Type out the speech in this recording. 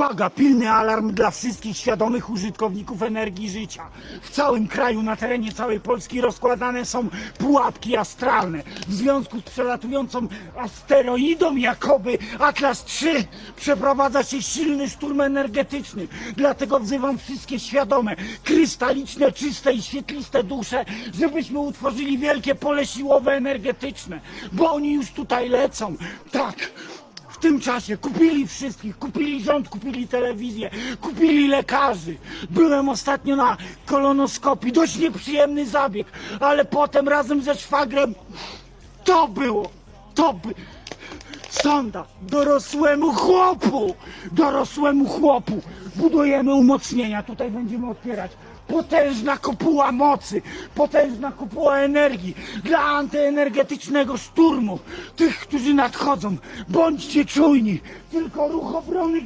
Uwaga, pilny alarm dla wszystkich świadomych użytkowników energii życia. W całym kraju, na terenie całej Polski rozkładane są pułapki astralne. W związku z przelatującą asteroidą jakoby Atlas III przeprowadza się silny szturm energetyczny. Dlatego wzywam wszystkie świadome, krystaliczne, czyste i świetliste dusze, żebyśmy utworzyli wielkie pole siłowe energetyczne, bo oni już tutaj lecą. Tak. Tym czasie kupili wszystkich, kupili rząd, kupili telewizję, kupili lekarzy. Byłem ostatnio na kolonoskopii, dość nieprzyjemny zabieg, ale potem razem ze szwagrem to było, to by... Sonda, dorosłemu chłopu, dorosłemu chłopu. Budujemy umocnienia, tutaj będziemy otwierać. Potężna kopuła mocy, potężna kopuła energii dla antyenergetycznego szturmu. Tych, którzy nadchodzą, bądźcie czujni, tylko ruch obrony